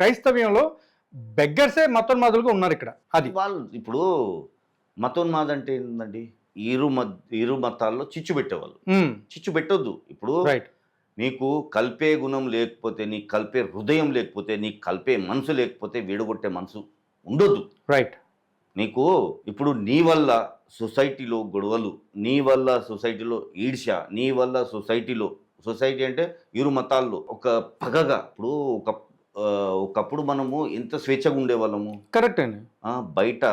క్రైస్తవ్యంలో బెగ్గర్సే మతోన్మాదులుగా ఉన్నారు ఇక్కడ. అది. వాళ్ళు ఇప్పుడు మతోన్మాద అంటే ఏంటండి ఇరు మత్ ఇరు మతాల్లో చిచ్చు పెట్టేవాళ్ళు. చిచ్చు పెట్టొద్దు. ఇప్పుడు రైట్ నీకు కల్పే గుణం లేకపోతే నీకు కల్పే హృదయం లేకపోతే నీకు కల్పే మనసు లేకపోతే విడగొట్టే మనసు ఉండొద్దు. రైట్ నీకు ఇప్పుడు నీ వల్ల సొసైటీలో గొడవలు నీ వల్ల సొసైటీలో ఈర్ష్య నీ వల్ల సొసైటీలో సొసైటీ అంటే ఇరు మతాల్లో ఒక పగగా ఇప్పుడు ఒక ఒకప్పుడు మనము ఎంత స్వేచ్ఛగా ఉండేవాళ్ళము? కరెక్ట్ అండి. బయట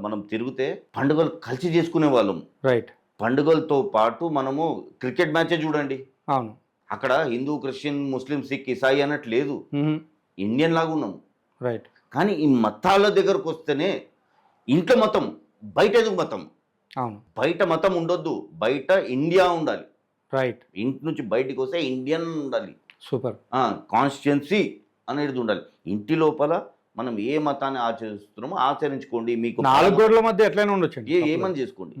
మనం తిరిగితే పండుగలు కలిసి చేసుకునే వాళ్ళము రైట్ పండుగలతో పాటు మనము క్రికెట్ మ్యాచే చూడండి. అవును. అక్కడ హిందూ క్రిస్టియన్ ముస్లిం సిక్ ఇసాయి అన్నట్టు లేదు. ఇండియన్ లాగా ఉన్నాము రైట్ కానీ ఈ మతాల దగ్గరకు వస్తేనే ఇంట్లో మతం బయట ఎందుకు మతం? అవును. బయట మతం ఉండొద్దు. బయట ఇండియా ఉండాలి. రైట్ ఇంటి నుంచి బయటికి వస్తే ఇండియన్ ఉండాలి. సూపర్ కాన్స్టిట్యున్సీ అనేది ఉండాలి. ఇంటి లోపల మనం ఏ మతాన్ని ఆచరిస్తున్నామో ఆచరించుకోండి మీకు నాలుగు గోడల మధ్య ఎట్లయినా ఉండొచ్చు ఏ ఏమని చేసుకోండి.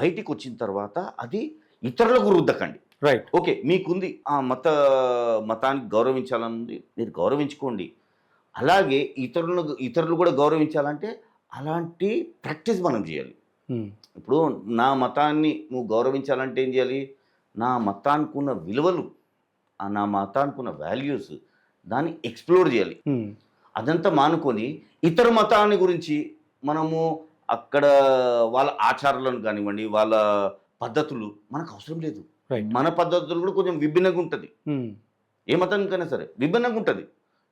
బయటికి వచ్చిన తర్వాత అది ఇతరులకు రుద్దకండి. Right okay మీకుంది. ఆ మత మతానికి గౌరవించాలనుంది మీరు గౌరవించుకోండి. అలాగే ఇతరులను ఇతరులు కూడా గౌరవించాలంటే అలాంటి ప్రాక్టీస్ మనం చేయాలి. ఇప్పుడు నా మతాన్ని నువ్వు గౌరవించాలంటే ఏం చేయాలి? నా మతానికి ఉన్న విలువలు నా మతానికి ఉన్న వాల్యూస్ దాన్ని ఎక్స్ప్లోర్ చేయాలి. అదంతా మానుకొని ఇతర మతాన్ని గురించి మనము అక్కడ వాళ్ళ ఆచారాలను కానివ్వండి వాళ్ళ పద్ధతులు మనకు అవసరం లేదు. మన పద్ధతులు కూడా కొంచెం విభిన్నంగా ఉంటుంది. ఏ మతానికైనా సరే విభిన్నంగా ఉంటుంది.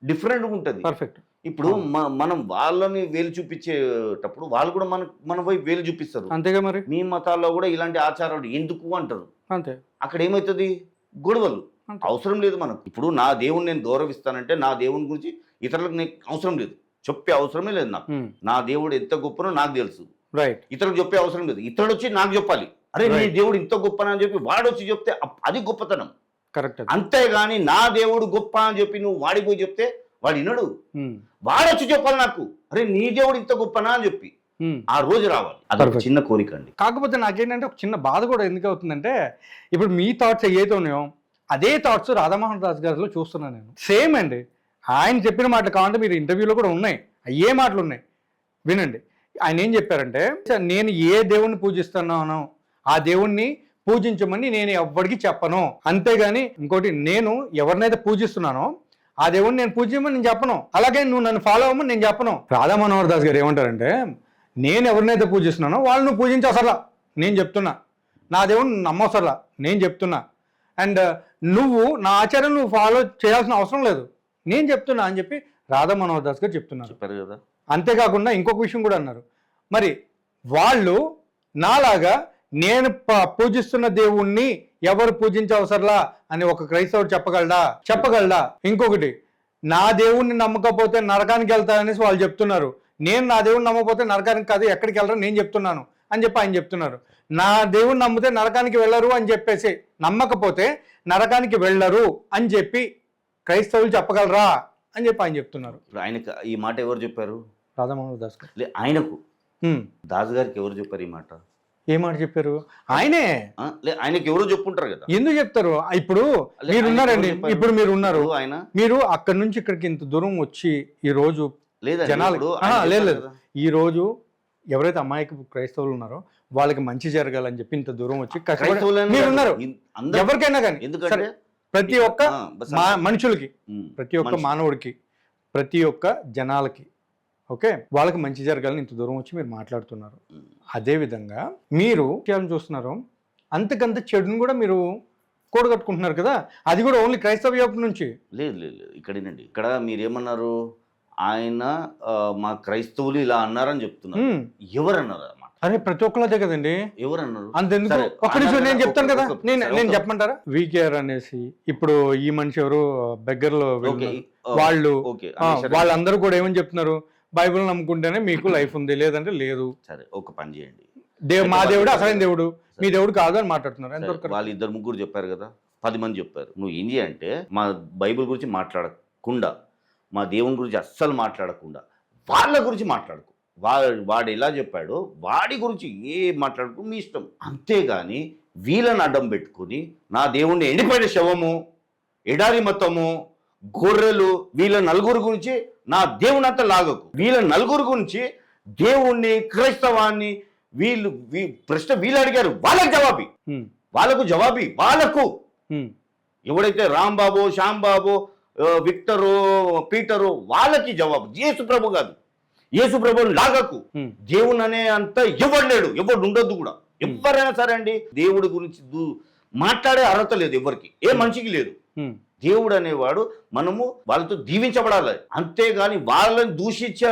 డిఫరెంట్గా ఉంటుంది. పర్ఫెక్ట్. ఇప్పుడు మనం వాళ్ళని వేలు చూపించేటప్పుడు వాళ్ళు కూడా మన మన వైపు వేలు చూపిస్తారు. అంతేగా మరి? మీ మతాల్లో కూడా ఇలాంటి ఆచారాలు ఎందుకు అంటారు? అంతే. అక్కడ ఏమవుతుంది? గొడవలు. అవసరం లేదు మనకు. ఇప్పుడు నా దేవుని నేను గౌరవిస్తానంటే నా దేవుని గురించి ఇతరులకు నీకు అవసరం లేదు. చెప్పే అవసరమే లేదు నాకు. నా దేవుడు ఎంత గొప్పనో నాకు తెలుసు. రైట్. ఇతరులకు చెప్పే అవసరం లేదు. ఇతరుడు వచ్చి నాకు చెప్పాలి. అరే నీ. దేవుడు ఇంత గొప్పనా అని చెప్పి వాడు వచ్చి చెప్తే అది గొప్పతనం. కరెక్ట్ అంతేగాని నా దేవుడు గొప్ప అని చెప్పి నువ్వు వాడికి పోయి చెప్తే వాడు వినడు. వాడు వచ్చి చెప్పాలి నాకు. అరే నీ దేవుడు ఇంత గొప్పనా అని చెప్పి ఆ రోజు రావాలి. అది. చిన్న కోరిక అండి. కాకపోతే నాకేంటంటే ఒక చిన్న బాధ కూడా ఎందుకు అవుతుందంటే ఇప్పుడు మీ థాట్స్ ఏవైతే ఉన్నాయో అదే థాట్స్ రాధామోహన్ దాస్ గారిలో చూస్తున్నాను నేను. సేమ్ అండి. ఆయన చెప్పిన మాటలు కావాలంటే మీరు ఇంటర్వ్యూలో కూడా ఉన్నాయి. అయ్యే మాటలు ఉన్నాయి. వినండి. ఆయన ఏం చెప్పారంటే నేను ఏ దేవుణ్ణి పూజిస్తున్నానో ఆ దేవుణ్ణి పూజించమని నేను ఎవ్వడికి చెప్పను. అంతేగాని ఇంకోటి నేను ఎవరినైతే పూజిస్తున్నానో ఆ దేవుణ్ణి నేను పూజించమని నేను చెప్పను. అలాగే నువ్వు నన్ను ఫాలో అవ్వమని నేను చెప్పను. రాధా మనోహర్ దాస్ గారు ఏమంటారంటే నేను ఎవరినైతే పూజిస్తున్నానో వాళ్ళు నువ్వు పూజించవసరలా. నేను చెప్తున్నా. నా దేవుడిని నమ్మవసరలా. నేను చెప్తున్నా. అండ్ నువ్వు నా ఆచారం నువ్వు ఫాలో చేయాల్సిన అవసరం లేదు. నేను చెప్తున్నా అని చెప్పి రాధా మనోహర్ దాస్ గారు చెప్తున్నారు. చెప్పారు కదా. అంతేకాకుండా ఇంకొక విషయం కూడా అన్నారు. మరి వాళ్ళు నాలాగా నేను పూజిస్తున్న దేవుణ్ణి ఎవరు పూజించవసరలా అని ఒక క్రైస్తవుడు చెప్పగలడా? చెప్పగలడా? ఇంకొకటి నా దేవుణ్ణి నమ్మకపోతే నరకానికి వెళ్తారనేసి వాళ్ళు చెప్తున్నారు. నేను నా దేవుణ్ణి నమ్మకపోతే నరకానికి కాదు ఎక్కడికి వెళ్ళరు నేను చెప్తున్నాను అని చెప్పి ఆయన చెప్తున్నారు. నా దేవుణ్ణి నమ్మితే నరకానికి వెళ్ళరు అని చెప్పేసి నమ్మకపోతే నరకానికి వెళ్ళరు అని చెప్పి క్రైస్తవులు చెప్పగలరా అని చెప్పి ఆయన చెప్తున్నారు. ఆయనకు ఈ మాట ఎవరు చెప్పారు? రాధామోహన్ దాస్ గారు. ఆయనకు. దాస్ గారికి ఎవరు చెప్పారు ఈ మాట? ఏ మాట చెప్పారు? ఆయనే. ఆయనకి ఎవరు చెప్పుంటారు కదా? ఎందుకు చెప్తారు? ఇప్పుడు లే, మీరు ఆయనకి ఉన్నారండి. ఎవరు చెప్పారు? ఇప్పుడు మీరు ఉన్నారు. ఆయన? మీరు అక్కడి నుంచి ఇక్కడికి ఇంత దూరం వచ్చి ఈ రోజు జనాలు- ఆయన లేదు. ఈ రోజు ఎవరైతే అమాయక క్రైస్తవులు ఉన్నారో వాళ్ళకి మంచి జరగాలని చెప్పి ఇంత దూరం వచ్చి కష్టపడి క్రైస్తవులని మీరు కాదు. ఉన్నారు ఇన్- అందరూ- ఎవరికైనా కానీ ఎందుకంటే ప్రతి ఒక్క. మనుషులకి ప్రతి ఒక్క. మానవుడికి ప్రతి ఒక్క జనాలకి ఓకే వాళ్ళకి మంచి జరగాలని ఇంత దూరం వచ్చి మీరు మాట్లాడుతున్నారు ఉమ్. అదే విధంగా మీరు చూస్తున్నారు అంతకంత చెడును కూడా మీరు కూడగట్టుకుంటున్నారు కదా అది కూడా ఓన్లీ క్రైస్తవ వైపు నుంచి లేదు లేదు ఇక్కడేనండి ఇక్కడ మీరేమన్నారు ఆయన మా క్రైస్తవులు ఇలా అన్నారని చెప్తున్నారు. ఎవరు అన్నారు అన్నమాట అరే ప్రతి ఒక్కళ్ళదే కదండి. ఎవరు అన్నారు అంతెందుకు నిమిషం నేను చెప్తాను కదా. నేను నేను చెప్పమంటారా? వీకేఆర్ అనేసి ఇప్పుడు ఈ మనిషి ఎవరు? బెగ్గర్లో ఓకే వాళ్ళు. వాళ్ళందరూ కూడా ఏమని చెప్తున్నారు? బైబిల్ నమ్ముకుంటేనే మీకు లైఫ్ ఉంది లేదంటే లేదు. సరే ఒక పని చేయండి. దేవ్ మా దేవుడు అసలైన దేవుడు. మీ. దేవుడు కాదు అని మాట్లాడుతున్నారు. ఎంతవరకు? వాళ్ళు ఇద్దరు ముగ్గురు చెప్పారు కదా? పది మంది చెప్పారు. నువ్వు ఏం చేయంటే మా బైబిల్ గురించి మాట్లాడకుండా మా దేవుని గురించి అస్సలు మాట్లాడకుండా వాళ్ళ గురించి మాట్లాడుకో. వాడు వాడు ఎలా చెప్పాడో? వాడి గురించి ఏ మాట్లాడుకో మీ ఇష్టం. అంతేగాని వీళ్ళని అడ్డం పెట్టుకుని నా దేవుణ్ణి ఎండిపోయిన శవము ఎడారి మతము గొర్రెలు వీళ్ళ నలుగురు గురించి నా దేవుని అంతా లాగకు. వీళ్ళ నలుగురు గురించి దేవుణ్ణి క్రైస్తవాన్ని వీళ్ళు ప్రశ్న వీళ్ళు అడిగారు. వాళ్ళకి జవాబి. వాళ్ళకు జవాబి. వాళ్ళకు. ఎవడైతే రాంబాబు శ్యాంబాబు విక్టరు పీటరు వాళ్ళకి జవాబు. యేసు ప్రభు కాదు. యేసు ప్రభు లాగకు. దేవుని అనే అంత ఎవడు లేడు. ఎవడు ఉండొద్దు కూడా. ఎవరైనా సరే అండి దేవుడి గురించి దూ- మాట్లాడే అర్హత లేదు ఎవరికి. ఏ మనిషికి లేదు. దేవుడు అనేవాడు మనము వాళ్ళతో దీవించబడాలి. అంతేగాని వాళ్ళని దూషించే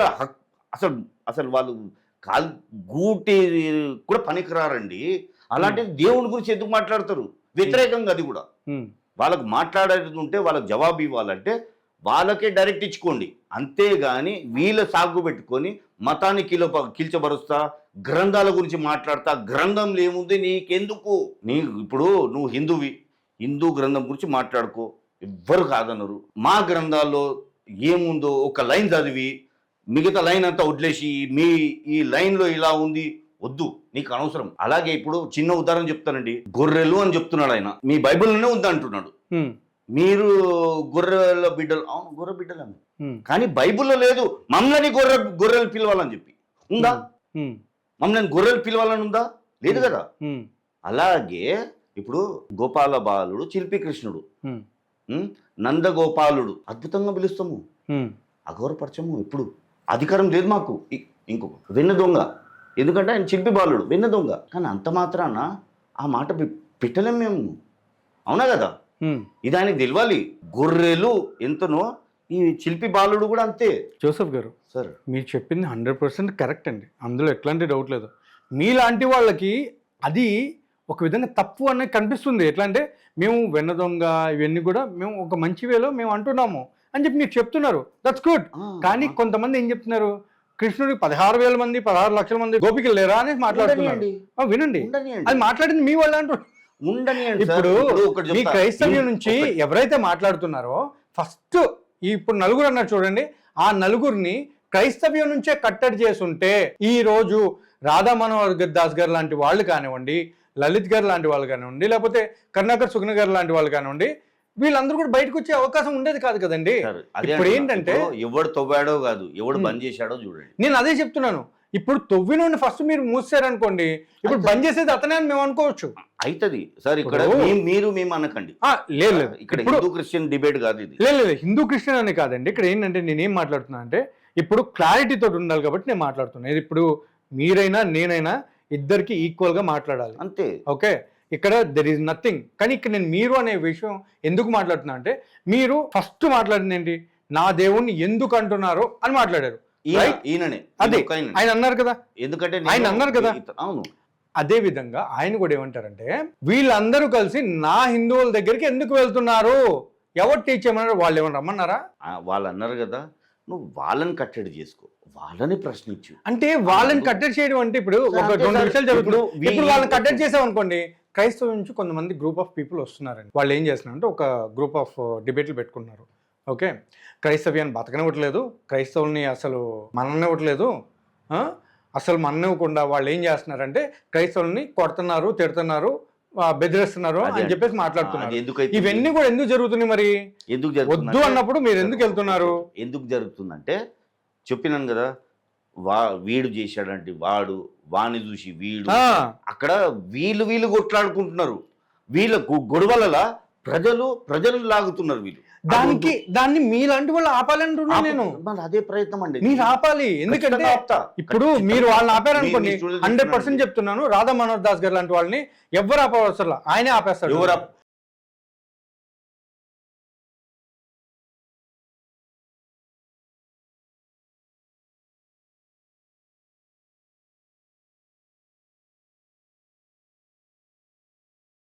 అసలు అసలు వాళ్ళు కాల్ గూటి కూడా పనికిరారండి. అలాంటిది దేవుని గురించి ఎందుకు మాట్లాడతారు? వ్యతిరేకంగా అది కూడా. వాళ్ళకు మాట్లాడేది ఉంటే వాళ్ళకి జవాబు ఇవ్వాలంటే వాళ్ళకే డైరెక్ట్ ఇచ్చుకోండి. అంతేగాని వీళ్ళ సాగు పెట్టుకొని మతాన్ని కిలో కిల్చబరుస్తా గ్రంథాల గురించి మాట్లాడతా గ్రంథంలో ఏముంది నీకెందుకు? నీ ఇప్పుడు నువ్వు హిందువి హిందూ గ్రంథం గురించి మాట్లాడుకో ఎవ్వరు కాదన్నారు మా గ్రంథాల్లో ఏముందో ఒక లైన్ చదివి మిగతా లైన్ అంతా వదిలేసి మీ ఈ లైన్లో ఇలా ఉంది వద్దు నీకు అనవసరం. అలాగే ఇప్పుడు చిన్న ఉదాహరణ చెప్తానండి. గొర్రెలు అని చెప్తున్నాడు ఆయన. మీ బైబిల్లోనే ఉంది అంటున్నాడు ఉమ్, మీరు గొర్రెల బిడ్డలు అవును గొర్రె బిడ్డలని ఉమ్, కానీ బైబిల్లో లేదు. మమ్మల్ని గొర్రె గొర్రెలు పిలవాలని చెప్పి. ఉందా? మమ్మల్ని గొర్రెలు పిలవాలని ఉందా? లేదు కదా. అలాగే ఇప్పుడు గోపాల బాలుడు చిల్పి కృష్ణుడు? నందగోపాలుడు అద్భుతంగా పిలుస్తాము. ఉమ్, అఘోరపరచము ఎప్పుడు? అధికారం లేదు మాకు. ఇంకొక వెన్న దొంగ. ఎందుకంటే ఆయన చిల్పి బాలుడు వెన్న దొంగ. కానీ అంత మాత్రాన ఆ మాట పె- పెట్టలేం మేము. అవునా కదా. ఇది ఆయనకి తెలియాలి గొర్రెలు ఎంతనో ఈ శిల్పి బాలుడు కూడా అంతే. జోసెఫ్ గారు సార్. మీరు చెప్పింది హండ్రెడ్ పర్సెంట్ కరెక్ట్ అండి. అందులో ఎట్లాంటి డౌట్ లేదు. మీలాంటి వాళ్ళకి అది ఒక విధంగా తప్పు అనేది కనిపిస్తుంది. ఎట్లా అంటే మేము వెన్న దొంగ ఇవన్నీ కూడా మేము ఒక మంచి వేలో మేము అంటున్నాము అని చెప్పి మీరు చెప్తున్నారు. దట్స్ గుడ్ కానీ కొంతమంది ఏం చెప్తున్నారు? కృష్ణుడికి పదహారు వేల మంది పదహారు లక్షల మంది గోపికలు లేరా అని మాట్లాడుతున్నారు. ఆ, వినండి. అది మాట్లాడింది మీ వాళ్ళు అంటారు ఉండనియండి సార్. ఇప్పుడు మీ. క్రైస్తవ్యం నుంచి. ఎవరైతే మాట్లాడుతున్నారో ఫస్ట్ ఇప్పుడు నలుగురు అన్నారు చూడండి. ఆ నలుగురిని క్రైస్తవ్యం నుంచే కట్టడి చేసుంటే ఈ రోజు రాధా మనోహర్ దాస్ గారు లాంటి వాళ్ళు కానివ్వండి లలిత్ గారు లాంటి వాళ్ళు కానివ్వండి లేకపోతే కరుణాకర్ సుగ్న గారు లాంటి వాళ్ళు కానివ్వండి వీళ్ళందరూ కూడా బయటకు వచ్చే అవకాశం ఉండేది కాదు కదండి. ఇప్పుడు. ఏంటంటే- ఎవడు తవ్వాడో కాదు ఎవడు. బంద్ చేశాడో చూడండి. నేను అదే చెప్తున్నాను. ఇప్పుడు తొవ్వినోడిని ఫస్ట్ మీరు మూసారనుకోండి ఇప్పుడు బంద్ చేసేది అతనే అని మేము అనుకోవచ్చు. అవుతుంది సార్ ఇక్కడ మీరు మేము అనకండి లేదు లేదు. ఇక్కడ హిందూ క్రిస్టియన్ డిబేట్ కాదు ఇది. లేదు లేదు హిందూ క్రిస్టియన్ అని కాదండి. ఇక్కడ ఏంటంటే నేనేం మాట్లాడుతున్నా అంటే ఇప్పుడు క్లారిటీతో ఉండాలి కాబట్టి నేను మాట్లాడుతున్నా. ఇది ఇప్పుడు మీరైనా నేనైనా ఇద్దరికి ఈక్వల్గా మాట్లాడాలి. అంతే. ఓకే? ఇక్కడ దెర్ ఈజ్ నథింగ్ కానీ ఇక్కడ నేను మీరు అనే విషయం ఎందుకు మాట్లాడుతున్నా అంటే మీరు ఫస్ట్ మాట్లాడింది ఏంటి? నా దేవుణ్ణి ఎందుకు అంటున్నారు అని మాట్లాడారు? ఈయననే. అదే. ఆయన అన్నారు కదా. ఎందుకంటే ఆయన నేను- అన్నారు కదా. అవును. అదే విధంగా ఆయన కూడా ఏమంటారంటే వీళ్ళందరూ కలిసి నా హిందువుల దగ్గరికి ఎందుకు వెళ్తున్నారు? ఎవరు టీచ్ చేయమన్నారు? వాళ్ళు ఏమన్నా రమ్మన్నారా? వాళ్ళు అన్నారు కదా నువ్వు వాళ్ళని కట్టడి చేసుకో వాళ్ళని ప్రశ్నించు. అంటే వాళ్ళని కట్టడి చేయడం అంటే ఇప్పుడు ఒక రెండు. విషయాలు జరుగుతుంది. ఇప్పుడు వాళ్ళని కట్టడి చేసాం అనుకోండి క్రైస్తవం నుంచి కొంతమంది గ్రూప్ ఆఫ్ పీపుల్ వస్తున్నారండి. వాళ్ళు ఏం చేస్తున్నారంటే ఒక గ్రూప్ ఆఫ్ డిబేట్లు పెట్టుకున్నారు ఓకే? క్రైస్తవ్యాన్ని బతకనివ్వట్లేదు. క్రైస్తవుల్ని అసలు మననివ్వట్లేదు? అసలు మననివ్వకుండా వాళ్ళు ఏం చేస్తున్నారంటే క్రైస్తవుల్ని కొడుతున్నారు తిడుతున్నారు బెదిరిస్తున్నారు అని. చెప్పేసి మాట్లాడుతున్నారు. ఎందుకైతే ఇవన్నీ కూడా ఎందుకు జరుగుతున్నాయి మరి? ఎందుకు వద్దు అన్నప్పుడు మీరు ఎందుకు వెళ్తున్నారు? ఎందుకు జరుగుతుందంటే చెప్పినాను కదా వా వీడు చేశాడంటే వాడు వాని చూసి వీడు. అక్కడ వీళ్ళు వీళ్ళు కొట్లాడుకుంటున్నారు. వీళ్ళ గొ- గొడవలలా ప్రజలు ప్రజలు లాగుతున్నారు వీళ్ళు. దానికి దాన్ని మీలాంటి వాళ్ళు ఆపాలంటున్నా నేను అదే ప్రయత్నం అండి మీరు ఆపాలి ఎందుకంటే. ఇప్పుడు. మీరు వాళ్ళని ఆపారనుకోండి హండ్రెడ్ చెప్తున్నాను. పర్సెంట్ చెప్తున్నాను రాధా మనోహర్ దాస్ గారు లాంటి వాళ్ళని ఎవరు ఆపవసరం ఆయనే ఆపేస్తాడు ఎవరు ఆప్-